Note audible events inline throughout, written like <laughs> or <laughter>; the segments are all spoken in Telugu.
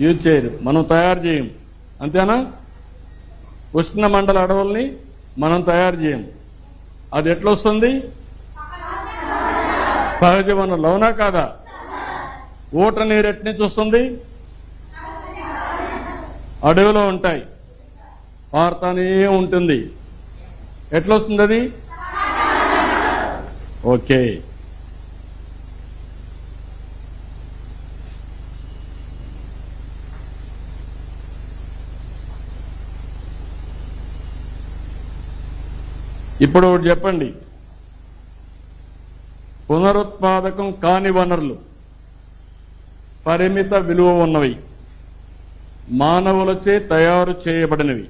యూజ్ చేయరు. మనం తయారు చేయం. అంతేనా? ఉష్ణ మండల అడవుల్ని మనం తయారు చేయం. అది ఎట్లొస్తుంది? సహజ వనరులు. అవునా కాదా? ఊట నీరు ఎట్ నుంచి వస్తుంది? అడవిలో ఉంటాయి. పారుతానే ఉంటుంది. ఎట్లొస్తుంది అది? ఓకే. ఇప్పుడు చెప్పండి. పునరుత్పాదకం కాని వనరులు పరిమిత విలువ ఉన్నవి మానవులచే తయారు చేయబడినవి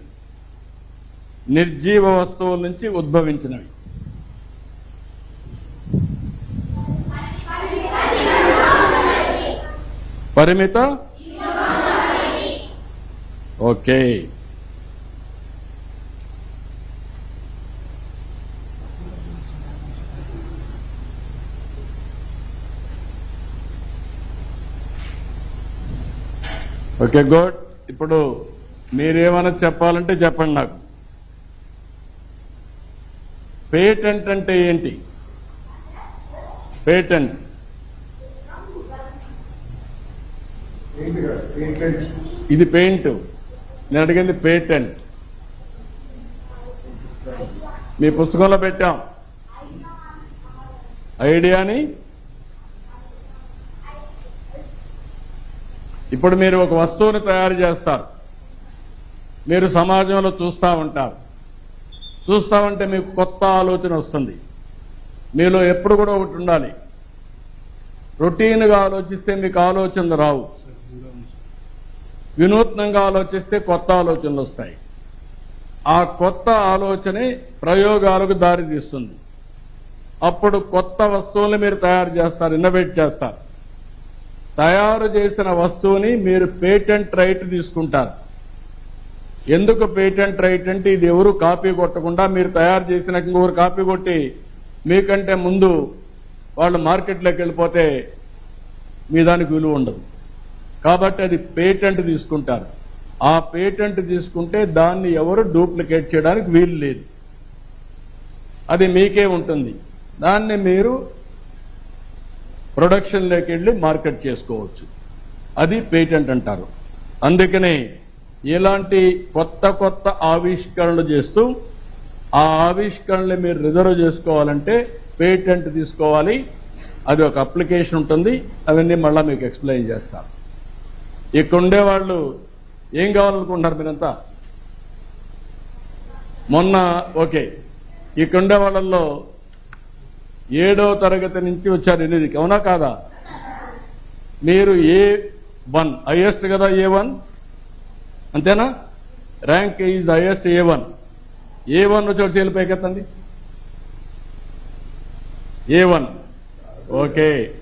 నిర్జీవ వస్తువుల నుంచి ఉద్భవించినవి. పరిమిత? ఓకే. Okay good. ఇప్పుడు మీరేమైనా చెప్పాలంటే చెప్పండి నాకు. పేటెంట్ అంటే ఏంటి? పేటెంట్. ఇది పెయింట్. నేను అడిగింది పేటెంట్. మీ పుస్తకంలో పెట్టాం. ఐడియాని ఇప్పుడు మీరు ఒక వస్తువుని తయారు చేస్తారు. మీరు సమాజంలో చూస్తూ ఉంటారు. చూస్తా ఉంటే మీకు కొత్త ఆలోచన వస్తుంది. మీలో ఎప్పుడు కూడా ఒకటి ఉండాలి. రొటీన్గా ఆలోచిస్తే మీకు ఆలోచనలు రావు. వినూత్నంగా ఆలోచిస్తే కొత్త ఆలోచనలు వస్తాయి. ఆ కొత్త ఆలోచనే ప్రయోగాలకు దారి తీస్తుంది అప్పుడు కొత్త వస్తువుల్ని మీరు తయారు చేస్తారు ఇన్నోవేట్ చేస్తారు. తయారు చేసిన వస్తువుని మీరు పేటెంట్ రైట్ తీసుకుంటారు. ఎందుకు పేటెంట్ రైట్ అంటే ఇది ఎవరు కాపీ కొట్టకుండా మీరు తయారు చేసిన ఇంకొకరు కాపీ కొట్టి మీకంటే ముందు వాళ్ళు మార్కెట్లోకి వెళ్ళిపోతే మీ దానికి విలువ ఉండదు. కాబట్టి అది పేటెంట్ తీసుకుంటారు. ఆ పేటెంట్ తీసుకుంటే దాన్ని ఎవరు డూప్లికేట్ చేయడానికి వీలు లేదు. అది మీకే ఉంటుంది. దాన్ని మీరు ప్రొడక్షన్లోకి వెళ్ళి మార్కెట్ చేసుకోవచ్చు. అది పేటెంట్ అంటారు. అందుకనే ఇలాంటి కొత్త కొత్త ఆవిష్కరణలు చేస్తూ ఆ ఆవిష్కరణలు మీరు రిజర్వ్ చేసుకోవాలంటే పేటెంట్ తీసుకోవాలి. అది ఒక అప్లికేషన్ ఉంటుంది. అవన్నీ మళ్ళీ మీకు ఎక్స్ప్లెయిన్ చేస్తాను ఇక్కడ ఉండేవాళ్ళు ఏం కావాలనుకుంటున్నారు మీరంతా? మొన్న ఓకే. ఇక్కడ ఉండే వాళ్ళల్లో ఏడవ తరగతి నుంచి వచ్చారు ఎనిమిదికి. అవునా కాదా? మీరు ఏ వన్ హైయెస్ట్ కదా ఏ వన్? అంతేనా? Rank is highest A one? A one వచ్చాడు చేలు పైకెత్తండి? A one. Okay.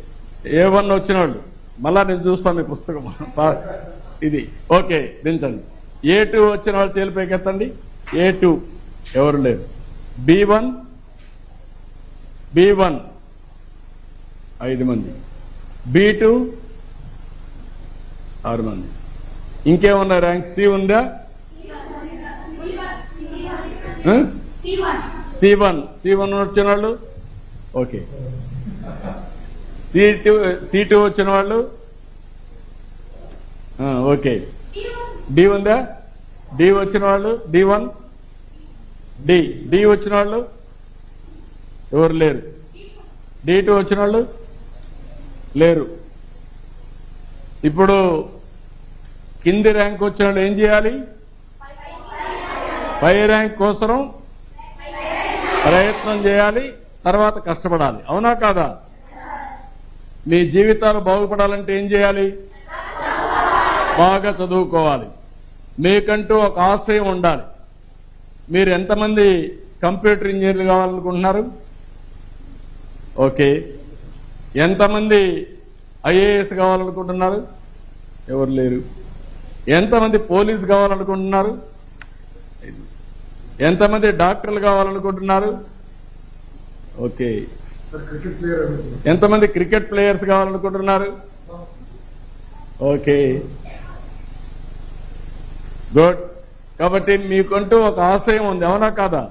A one వచ్చిన వాళ్ళు మళ్ళా నేను చూస్తాను మీ పుస్తకం. <laughs> ఇది. ఓకే దించండి. ఏ టూ వచ్చిన వాళ్ళు చేలు పైకెత్తండి? A two. ఎవరు లేరు. B one B one. ఐదు మంది. బి టూ ఆరు మంది. ఇంకేమన్నా ర్యాంక్? సి ఉందా? C one. C one. వచ్చిన వాళ్ళు? Okay. C two C two వచ్చిన వాళ్ళు? ఓకే. డి ఉందా? డి వచ్చిన వాళ్ళు? D one? డి. డి వచ్చిన వాళ్ళు? ఎవరు లేరు? డి టూ వచ్చిన వాళ్ళు లేరు. ఇప్పుడు కింది ర్యాంక్ వచ్చిన వాళ్ళు ఏం చేయాలి? పై ర్యాంక్ కోసం ప్రయత్నం చేయాలి తర్వాత కష్టపడాలి. అవునా కాదా? మీ జీవితాలు బాగుపడాలంటే ఏం చేయాలి? బాగా చదువుకోవాలి. మీకంటూ ఒక ఆశయం ఉండాలి. మీరు ఎంతమంది కంప్యూటర్ ఇంజనీర్లు కావాలనుకుంటున్నారు? ఓకే. ఎంతమంది ఐఏఎస్ కావాలనుకుంటున్నారు? ఎవరు లేరు. ఎంతమంది పోలీస్ కావాలనుకుంటున్నారు? ఎంతమంది డాక్టర్లు కావాలనుకుంటున్నారు? ఓకే. ఎంతమంది క్రికెట్ ప్లేయర్స్ కావాలనుకుంటున్నారు? ఓకే. గుడ్. కాబట్టి మీకంటూ ఒక ఆశయం ఉంది అవునా కాదా?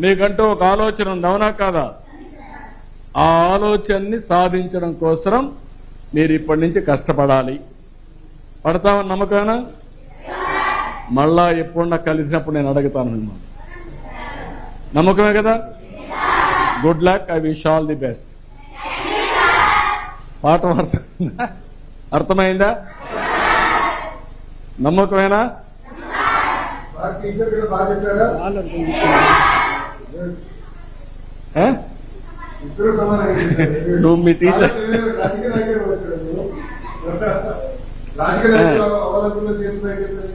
మీకంటూ ఒక ఆలోచన ఉంది అవునా కాదా? ఆ ఆలోచనని సాధించడం కోసం మీరు ఇప్పటి నుంచి కష్టపడాలి. పడతామని నమ్మకమేనా మళ్ళా ఎప్పుడన్నా కలిసినప్పుడు నేను అడుగుతాను మిమ్మల్ని. నమ్మకమే కదా? Good luck I wish all the best. పాఠం అర్థమైందా? అర్థమైందా? నమ్మకమేనా? టీచర్ నువ్వు మీ టీచర్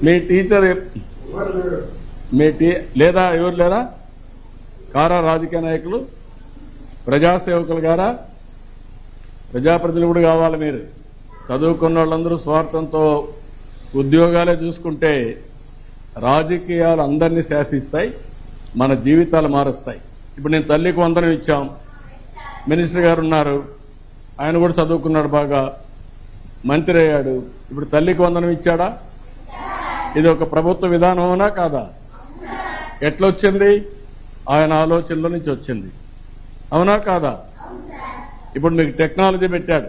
మీ టీచర్. మీ టీ లేదా ఎవరు లేరా? కారా రాజకీయ నాయకులు? ప్రజాసేవకులు గారా? ప్రజాప్రతినిధులు కూడా కావాలి మీరు. చదువుకున్న వాళ్ళందరూ స్వార్థంతో ఉద్యోగాలే చూసుకుంటే రాజకీయాలు అందరినీ శాసిస్తాయి మన జీవితాలు మారుస్తాయి. ఇప్పుడు నేను తల్లికి వందనం ఇచ్చాం. మినిస్టర్ గారు ఉన్నారు. ఆయన కూడా చదువుకున్నాడు బాగా. మంత్రి అయ్యాడు. ఇప్పుడు తల్లికి వందనం ఇచ్చాడా? ఇది ఒక ప్రభుత్వ విధానమేనా కాదా? ఎట్లొచ్చింది? ఆయన ఆలోచనలో నుంచి వచ్చింది. అవునా కాదా? ఇప్పుడు మీకు టెక్నాలజీ పెట్టాడు.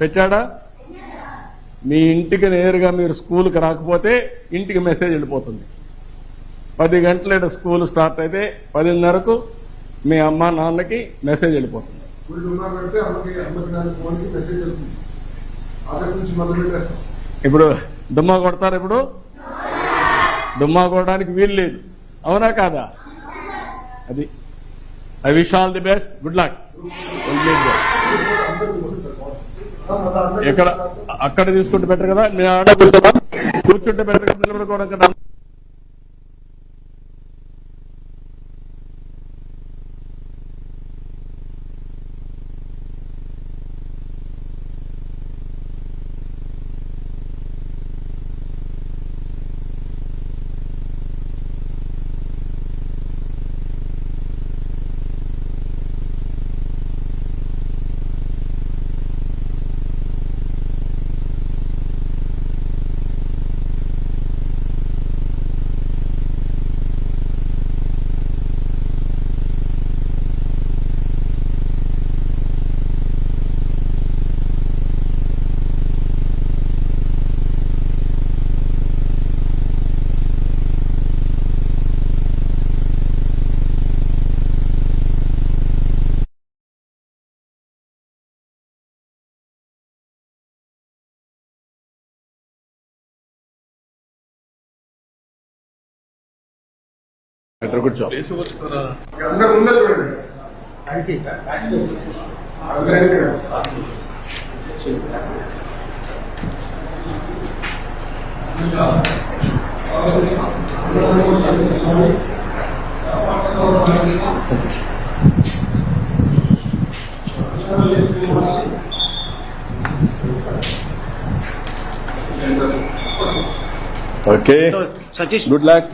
పెట్టాడా? మీ ఇంటికి నేరుగా మీరు స్కూల్కి రాకపోతే ఇంటికి మెసేజ్ వెళ్ళిపోతుంది. పది గంటల స్కూల్ స్టార్ట్ అయితే పదిన్నరకు మీ అమ్మ నాన్నకి మెసేజ్ వెళ్ళిపోతుంది. ఇప్పుడు దుమ్మా కొడతారు ఇప్పుడు? దుమ్మా కొట్టడానికి వీలు లేదు. అవునా కాదా? అది I wish all the best. Good luck. ఎక్కడ అక్కడ తీసుకుంటే బెటర్ కదా? నేను ఆడ కూర్చుంటే బెటర్ నిలబడుకోవడం కదా? బెటర్ చూడండి అందరూ ఓకే సతీష్ గుడ్ లక్